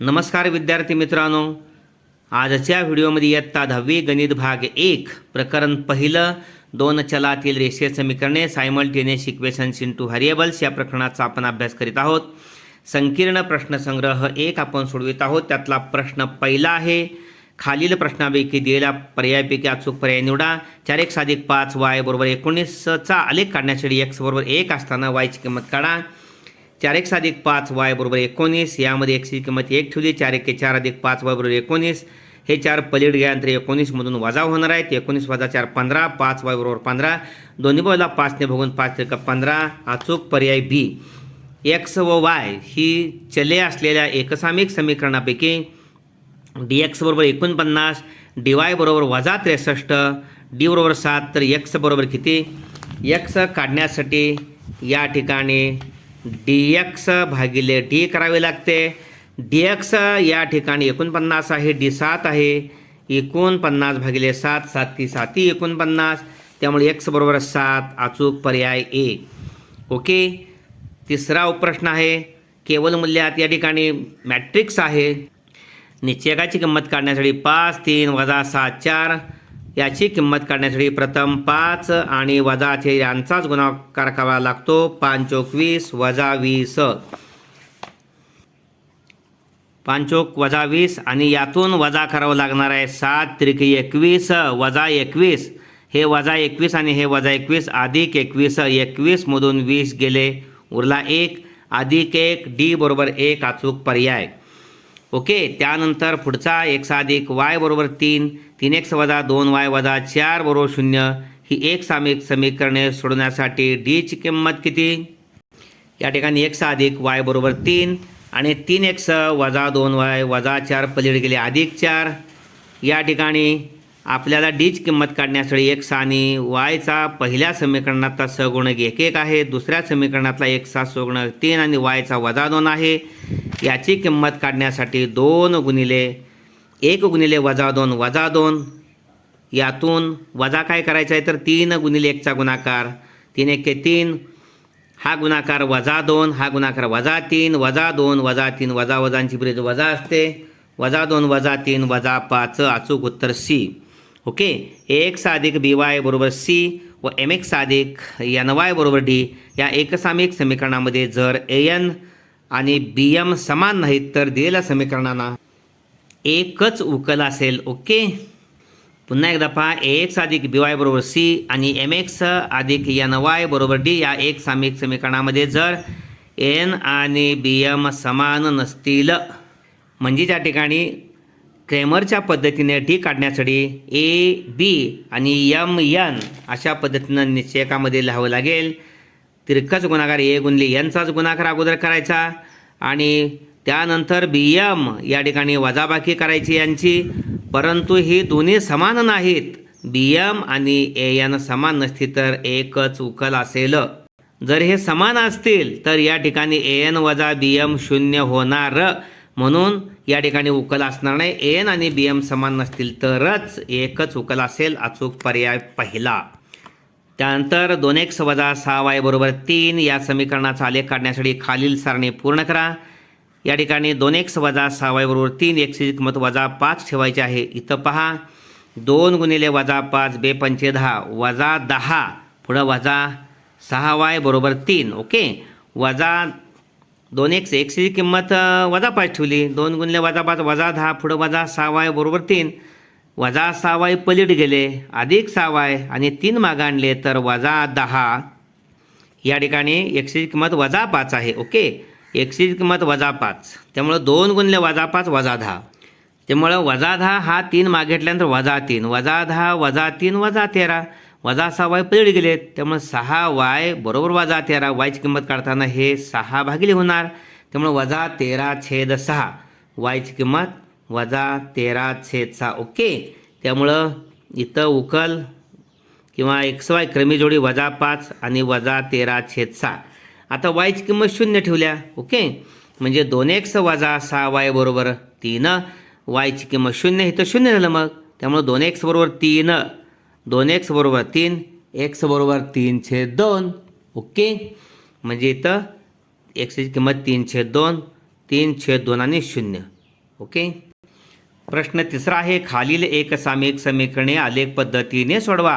नमस्कार विद्यार्थी मित्रांनो आजच्या व्हिडिओमध्ये इयत्ता दहावी गणित भाग एक प्रकरण पहिलं दोन चलातील रेषीय समीकरणे simultaneous equations in two variables या प्रकरणाचा आपण अभ्यास करीत आहोत संकीर्ण प्रश्नसंग्रह एक आपण सोडवित आहोत त्यातला प्रश्न पहिला आहे खालील प्रश्नापैकी दिलेल्या पर्यायापैकी अचूक पर्याय निवडा चार एक साधिक पाच वाय बरोबर एकोणीसचा आलेख काढण्यासाठी एक्स बरोबर एक असताना वायची किंमत काढा चार एक अधिक पाच वाय बरोबर एकोणीस यामध्ये एक्सची किंमत एक ठेवली चार एक चार अधिक पाच वाय बरोबर एकोणीस हे चार पलीड गेल्यानंतर एकोणीसमधून वजा होणार आहेत एकोणीस वजा चार पंधरा पाच वाय बरोबर पंधरा दोन्ही बाजूला पाचने भोगून पाच त्रिका पंधरा अचूक पर्याय बी एक्स व वाय ही चले असलेल्या एकसामिक समीकरणापैकी डी एक्स बरोबर एकोणपन्नास डी वाय बरोबर वजा त्रेसष्ट डी बरोबर सात तर एक्स बरोबर किती एक्स काढण्यासाठी या ठिकाणी डी एक्स भागिले डी करावे लागते डी एक्स या ठिकाणी एकोणपन्नास आहे डी सात आहे एकोणपन्नास भागिले सात सात ती साती एकोणपन्नास त्यामुळे एक्स बरोबर सात अचूक पर्याय ए ओके तिसरा उपप्रश्न आहे केवल मूल्यात या ठिकाणी मॅट्रिक्स आहे निश्चयकाची किंमत काढण्यासाठी पाच तीन वजा सात चार याची किंमत काढण्यासाठी प्रथम पाच आणि वजा छे यांचाच गुणाकार करावा लागतो पाच पाचोकवीस वजा वीस पाचोक वजा वीस आणि यातून वजा करावं लागणार आहे सात त्रिकी एकवीस वजा एकवीस हे वजा एकवीस आणि हे वजा एकवीस अधिक एकवीस एकवीसमधून वीस गेले उरला एक अधिक एक डी बरोबर एक अचूक पर्याय ओके त्यानंतर पुढचा एक्स अधिक वाय बरोबर तीन तीन एक्स वजा दोन वाय वजा चार बरोबर शून्य ही एक सामिक समीकरणे सोडवण्यासाठी डीची किंमत किती या ठिकाणी एक साधिक वाय बरोबर तीन आणि तीन एक्स वजा दोन वाय वजा चार पलीड गेले अधिक चार या ठिकाणी आपल्याला डीच किंमत काढण्यासाठी एक्स आणि वायचा पहिल्या समीकरणातला सगुणक एक एक आहे दुसऱ्या समीकरणातला एक एक्सचा सगुणक तीन आणि वायचा वजा दोन आहे याची किंमत काढण्यासाठी दोन गुणिले एक गुणिले वजा दोन वजा दोन यातून वजा काय करायचं आहे तर तीन गुणिले एकचा गुणाकार तीन एके तीन हा गुणाकार वजा दोन हा गुणाकार वजा तीन वजा दोन वजा तीन वजा वजांची ब्रिज वजा असते वजा दोन वजा तीन वजा पाच अचूक उत्तर सी ओके एक्स अधिक बी वाय बरोबर सी व एम एक्स अधिक एन वाय बरोबर डी या एकसामिक समीकरणामध्ये जर ए एन आणि बी एम समान नाहीत तर दिलेल्या समीकरणांना एकच उकल असेल ओके पुन्हा एकदा पहा ए एक्स अधिक बी वाय बरोबर सी आणि एम एक्स अधिक एन वाय बरोबर डी या एक सामिक समीकरणामध्ये जर एन आणि बी एम समान नसतील म्हणजे ज्या ठिकाणी क्रेमरच्या पद्धतीने टी काढण्यासाठी ए बी आणि यम यन अशा पद्धतीनं निश्चयकामध्ये लिहावं लागेल तिरकच गुणाकार ए गुणले यनचाच गुणाकार अगोदर करायचा आणि त्यानंतर बी यम या ठिकाणी वजाबाकी करायची यांची परंतु ही दोन्ही समान नाहीत बी यम आणि ए यन समान नसती तर एकच उकल असेल जर हे समान असतील तर या ठिकाणी ए एन वजा बी एम शून्य होणार म्हणून या ठिकाणी उकल असणार नाही एन आणि बी एम समान नसतील तरच एकच उकल असेल अचूक पर्याय पहिला त्यानंतर दोन एक वजा सहा वाय बरोबर तीन या समीकरणाचा आलेख काढण्यासाठी खालील सारणी पूर्ण करा या ठिकाणी दोन एक वजा सहा वाय बरोबर तीन एकची किंमत वजा पाच ठेवायची आहे इथं पहा दोन गुणिले वजा पाच बे पंचे दहा वजा दहा पुढं वजा सहा वाय बरोबर तीन ओके वजा दोन एक एकशेची किंमत वजा पाच ठेवली दोन गुणले वजा पाच वजा दहा पुढं वजा सहा वाय बरोबर तीन वजा सहा वाय पलीट गेले अधिक सहा वाय आणि तीन माग आणले तर वजा दहा या ठिकाणी एकशेची किंमत वजा पाच आहे ओके एकशेची किंमत वजा पाच त्यामुळं दोन गुणले वजा पाच वजा दहा त्यामुळं वजा दहा हा तीन माग घेतल्यानंतर वजा तीन वजा दहा वजा तीन वजा तेरा वजा सहा वाय पलीड गेलेत त्यामुळे सहा वाय बरोबर वजा तेरा वायची किंमत काढताना हे सहा भागिले होणार त्यामुळे वजा तेरा छेद सहा वायची किंमत वजा तेरा छेद सहा ओके त्यामुळं इथं उकल किंवा एक्स वाय क्रमी जोडी वजा पाच आणि वजा तेरा छेद सहा आता वायची किंमत शून्य ठेवल्या ओके म्हणजे दोन एक्स वजा सहा वाय बरोबर तीन वायची किंमत शून्य इथं शून्य झालं मग त्यामुळं दोन एक्स बरोबर तीन दोन एक्स बरोबर तीन एक्स बरोबर तीन छेद दोन ओके म्हणजे इथं एक्सची किंमत तीन छेद दोन तीन छेद दोन आणि शून्य ओके प्रश्न तिसरा आहे खालील एक सामिक समीकरणे अलेख पद्धतीने सोडवा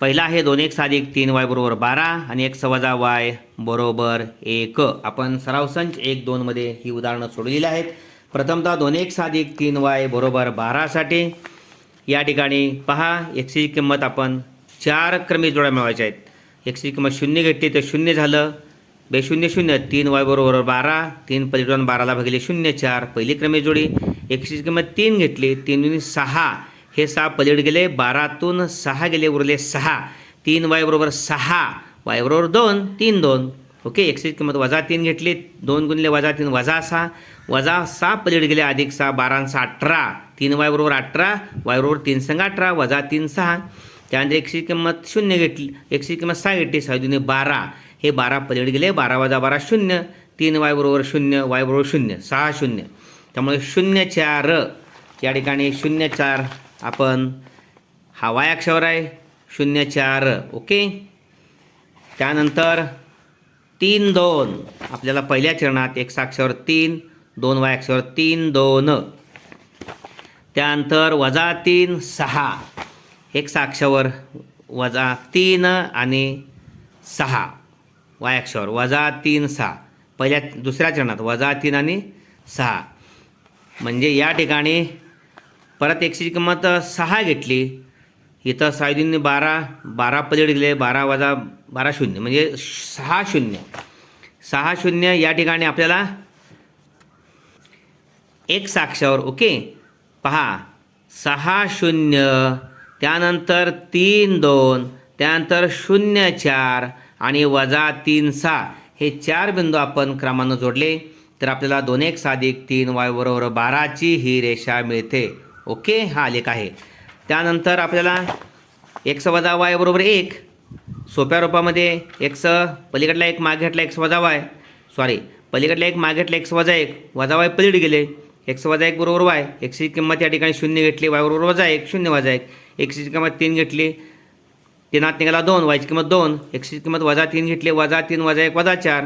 पहिला आहे दोन एक साधिक तीन वाय बरोबर बारा आणि एक वजा वाय बरोबर एक आपण सरावसंच एक दोनमध्ये ही उदाहरणं सोडलेली आहेत प्रथमतः दोन एक साधिक तीन वाय बरोबर बारासाठी या ठिकाणी पहा एक्सची किंमत आपण चार क्रमी जोड्या मिळवायच्या आहेत एक्सची किंमत शून्य घेतली तर शून्य झालं बे शून्य शून्य तीन वाय बरोबर बारा तीन पलीकडून बाराला भागिले शून्य चार पहिली क्रमी जोडी एकशेची किंमत तीन घेतली तीन सहा हे सहा पलीड गेले बारातून सहा गेले उरले सहा तीन वाय बरोबर सहा वाय बरोबर दोन तीन दोन ओके एकशेची किंमत वजा तीन घेतली दोन गुणले वजा तीन वजा सहा वजा सहा पलीड गेले अधिक सहा बारांचा अठरा तीन वायबरोबर अठरा वायबरोबर तीन संघ अठरा वजा तीन सहा त्यानंतर एकशे किंमत शून्य घेतली एकशे किंमत सहा घेतली सहा जुने बारा हे बारा पलीड गेले बारा वजा बारा शून्य तीन वायबरोबर शून्य वायबरोबर शून्य सहा शून्य त्यामुळे शून्य चार या ठिकाणी शून्य चार आपण हा वाय अक्षावर आहे शून्य चार ओके त्यानंतर तीन दोन आपल्याला पहिल्या चरणात एक साक्षावर तीन दोन वायक्षावर तीन दोन त्यानंतर वजा तीन सहा एक साक्षावर वजा तीन आणि सहा वायक्षावर वजा तीन सहा पहिल्या दुसऱ्या चरणात वजा तीन आणि सहा म्हणजे या ठिकाणी परत एकशेची किंमत सहा घेतली इथं साईदींनी बारा बारा पलीड दिले बारा वजा बारा शून्य म्हणजे सहा शून्य सहा शून्य या ठिकाणी आपल्याला एक अक्षावर ओके पहा सहा शून्य त्यानंतर तीन दोन त्यानंतर शून्य चार आणि वजा तीन सहा हे चार बिंदू आपण क्रमानं जोडले तर आपल्याला दोन एक साधिक तीन वाय बरोबर बाराची ही रेषा मिळते ओके हा आलेख आहे त्यानंतर आपल्याला एक स वजा वाय बरोबर एक सोप्या रूपामध्ये एक स पलीकडला एक मागे घेतला एक वजा वाय सॉरी पलीकडला एक मागे घेतला एक्स वजा एक वजा वाय पलीड गेले एक्स वजा एक बरोबर वाय एक्सची किंमत या ठिकाणी शून्य घेतली वाय बरोबर वजा एक शून्य वजा एक एक्सची किंमत तीन घेतली तीनात निघाला दोन वायची किंमत दोन एक्सची किंमत वजा तीन घेतली वजा तीन वजा एक वजा चार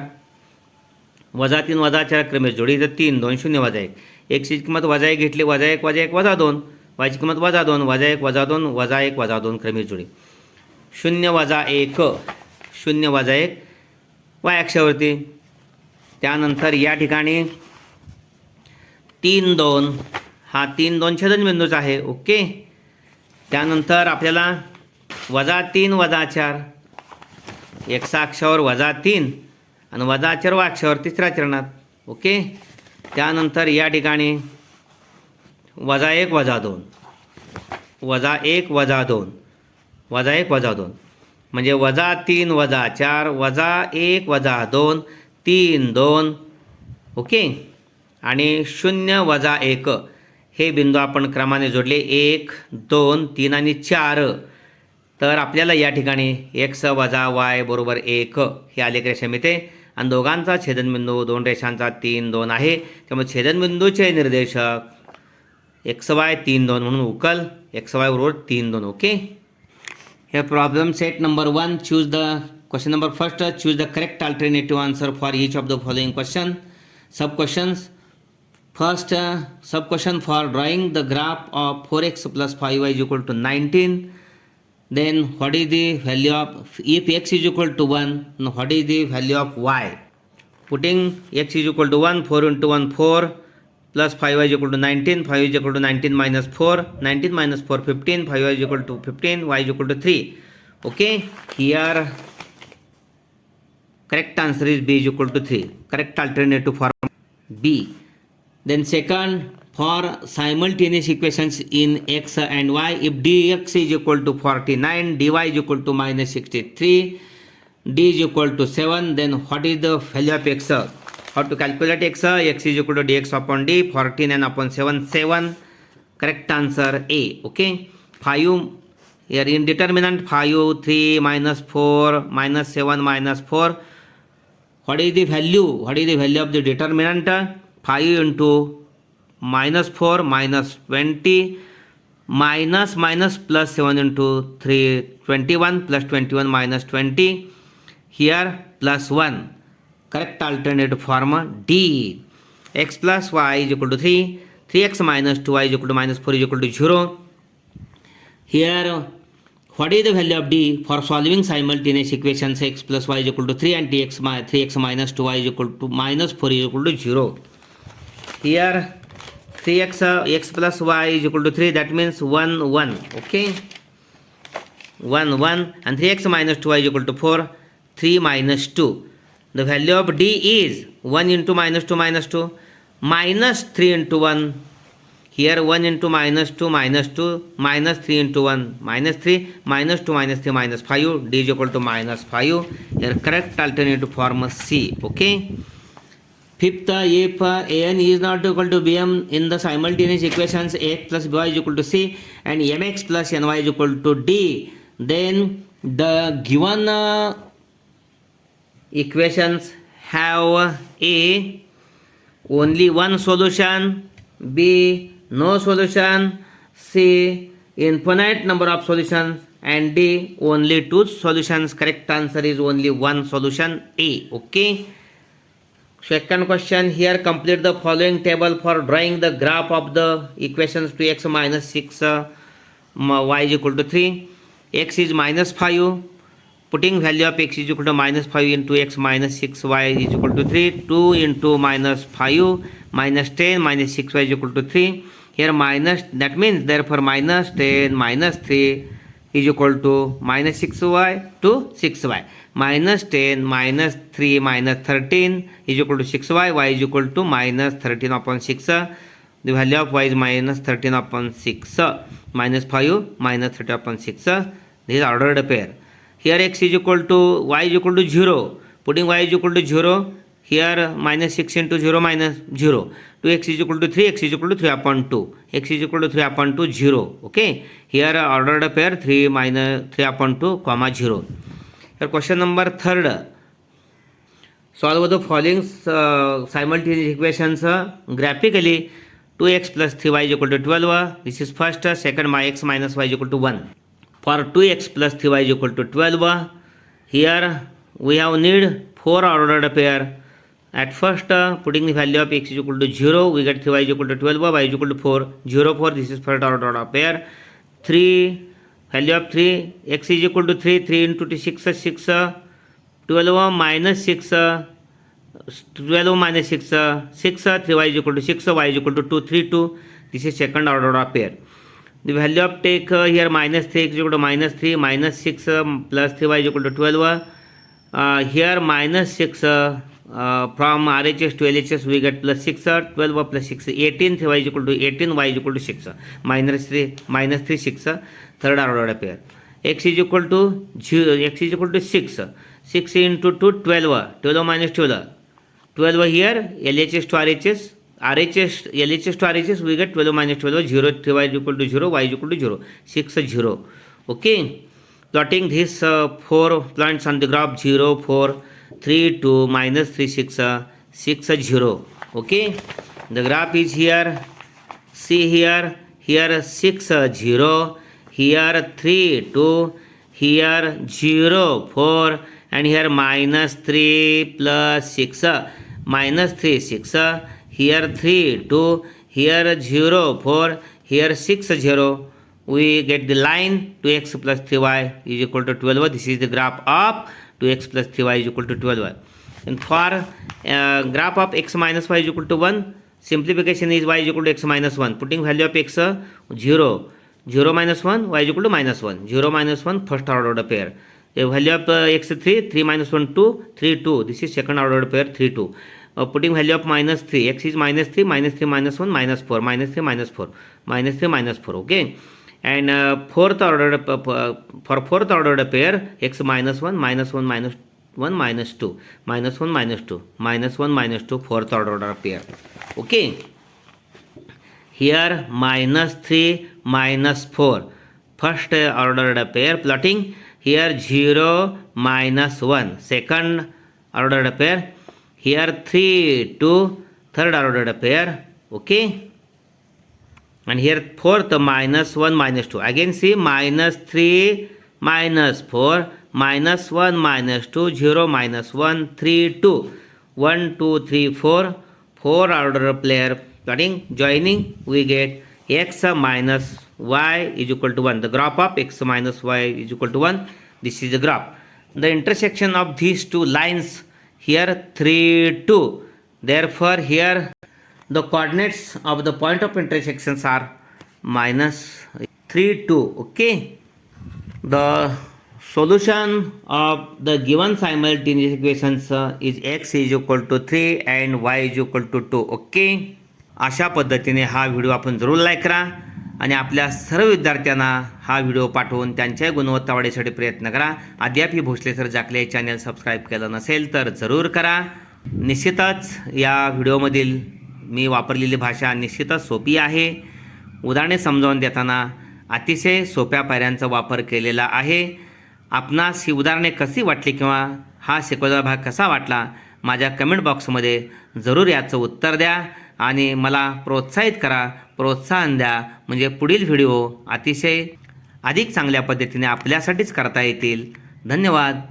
वजा तीन वजा चार क्रमेश जोडी तर तीन दोन शून्य वजा एक एकची किंमत वजा एक घेतली वजा एक वजा एक वजा दोन वायची किंमत वजा दोन वजा एक वजा दोन वजा एक वजा दोन क्रमेश जोडी शून्य वजा एक शून्य वजा एक वाय अक्षावरती त्यानंतर या ठिकाणी तीन दोन हा तीन दोन छेदनबिंदूच आहे ओके त्यानंतर आपल्याला वजा तीन वजा चार एक्सा अक्षावर वजा तीन आणि वजा चर्वा अक्षावर तिसऱ्या चरणात ओके त्यानंतर या ठिकाणी वजा एक वजा दोन वजा एक वजा दोन वजा एक वजा दोन म्हणजे वजा तीन वजा चार वजा एक वजा दोन तीन दोन ओके आणि शून्य वजा एक हे बिंदू आपण क्रमाने जोडले एक दोन तीन आणि चार तर आपल्याला या ठिकाणी एक्स वजा वाय बरोबर एक हे आलेख रेषा मिळते आणि दोघांचा छेदनबिंदू दोन रेषांचा तीन दोन आहे त्यामुळे छेदनबिंदूचे निर्देशक एक्स वाय तीन दोन म्हणून उकल एक्स वाय बरोबर तीन दोन ओके हे problem set number one choose the question number first choose the correct alternative answer for each of the following question sub questions First uh, sub question for drawing the graph of 4x plus 5y is equal to 19. Then what is the value of if x is equal to 1, what is the value of y? Putting x is equal to 1, 4 into 1, 4 plus 5y is equal to 19, 5 is equal to 19 minus 4, 19 minus 4, 15, 5y is equal to 15, y is equal to 3. Okay, here correct answer is b is equal to 3. Correct alternative form b. Then second, for simultaneous equations in x and y, if dx is equal to 49, dy is equal to minus 63, d is equal to 7, then what is the value of x? How to calculate x? x is equal to dx upon d, 49 upon 7, 7. Correct answer A. Okay. 5 here in determinant 5 3 minus 4 minus 7 minus 4 what is the value what is the value of the determinant 5 into minus 4 minus 20 minus minus plus 7 into 3 21 plus 21 minus 20 here plus 1. Correct alternative form D. X plus y is equal to 3. 3x minus 2y is equal to minus 4 is equal to 0. Here, what is the value of D for solving simultaneous equations x plus y is equal to 3 and 3x minus 2y is equal to minus 4 is equal to 0? here 3x uh, x plus y is equal to 3 that means 1 1 okay 1 1 and 3x minus 2y is equal to 4 3 minus 2 the value of d is 1 into minus 2 minus 2 minus 3 into 1 here 1 into minus 2 minus 2 minus 3 into 1 minus 3 minus 2 minus 3 minus 5 d is equal to minus 5 your correct alternative form is c okay Fifth, if uh, an is not equal to bm in the simultaneous equations x plus by is equal to c and mx plus ny is equal to d, then the given uh, equations have a only one solution, b no solution, c infinite number of solutions and d only two solutions. Correct answer is only one solution a. Okay. Second question here complete the following table for drawing the graph of the equations 2x minus 6 uh, y is equal to 3 x is minus 5 putting value of x is equal to minus 5 into x minus 6 y is equal to 3 2 into minus 5 minus 10 minus 6 y is equal to 3 here minus that means therefore minus 10 minus 3 is equal to minus 6y to 6y. Minus 10 minus 3 minus 13 is equal to 6y. Y is equal to minus 13 upon 6. The value of y is minus 13 upon 6. Minus 5 minus 30 upon 6. This is ordered pair. Here x is equal to y is equal to 0. Putting y is equal to 0, here minus six into zero minus zero two X is equal to three X equal to three upon two X is equal to three upon two zero okay here ordered three pair three मान two comma zero तर question number third solve the following simultaneous equations graphically two X plus three Y equal to twelve this is first second my X minus Y equal to one for two X plus three Y is equal to twelve here we have need four ordered pair At first, uh, putting the value of x is equal to 0, we get 3y is equal to 12, y is equal to 4, 0, 4, this is first order of pair. 3, value of 3, x is equal to 3, 3 into 2, 6, 6, 12 minus 6, 12 minus 6, 6, 3y is equal to 6, y is equal to 2, 3, 2, this is second order of pair. The value of take uh, here minus 3 x is equal to minus 3, minus 6 uh, plus 3y is equal to 12, uh, here minus 6, uh, from R H S twelve H S we get plus six twelve plus six eighteen three Y is equal to eighteen Y is equal to six minus three minus three six third order pair X is equal to zero X is equal to six six into two twelve twelve minus twelve twelve here L H S to R H S R H S L H S to R H S we get twelve minus twelve zero three Y is equal to zero Y is equal to zero six zero okay plotting this four points on the graph zero four 3 2 minus 3 6 uh, 6 0 okay the graph is here see here here 6 0 here 3 2 here 0 4 and here minus 3 plus 6 uh, minus 3 6 uh, here 3 2 here 0 4 here 6 0 we get the line 2x plus 3y is equal to 12 this is the graph of two X plus three Y is equal to twelve for graph of X minus Y is equal to one simplification is is equal to X minus one putting value of X zero zero minus one equal to minus one zero minus one first order pair value of X three three one two three two this is second order pair three two putting value of minus three X is minus three three minus one minus four minus three minus four minus three minus four okay and uh, fourth order uh, for fourth order pair x minus 1 minus 1 minus 1 minus 2 minus 1 minus 2 minus 1 minus 2 fourth order pair okay here minus 3 minus 4 first order pair plotting here 0 minus 1 second order pair here 3 2 third order pair okay and here fourth minus 1 minus 2. Again see minus 3 minus 4 minus 1 minus 2 0 minus 1 3 2 1 2 3 4 4 order player starting joining we get x minus y is equal to 1 the graph of x minus y is equal to 1 this is the graph the intersection of these two lines here 3 2 therefore here the coordinates of the point of intersections are minus 3 2 okay the solution of the given simultaneous equations is x is equal to 3 and y is equal to 2 okay अशा पद्धतीने हा video आपण जरूर like करा आणि आपल्या सर्व विद्यार्थ्यांना हा व्हिडिओ पाठवून त्यांच्या गुणवत्ता वाढीसाठी प्रयत्न करा अद्याप ही भोसले सर जाकले चॅनल सबस्क्राईब केलं नसेल तर जरूर करा निश्चितच या व्हिडिओमधील मी वापरलेली भाषा निश्चितच सोपी आहे उदाहरणे समजावून देताना अतिशय सोप्या पायऱ्यांचा वापर केलेला आहे आपणास ही उदाहरणे कशी वाटली किंवा हा शिकवलेला भाग कसा वाटला माझ्या कमेंट बॉक्समध्ये जरूर याचं उत्तर द्या आणि मला प्रोत्साहित करा प्रोत्साहन द्या म्हणजे पुढील व्हिडिओ अतिशय अधिक चांगल्या पद्धतीने आपल्यासाठीच करता येतील धन्यवाद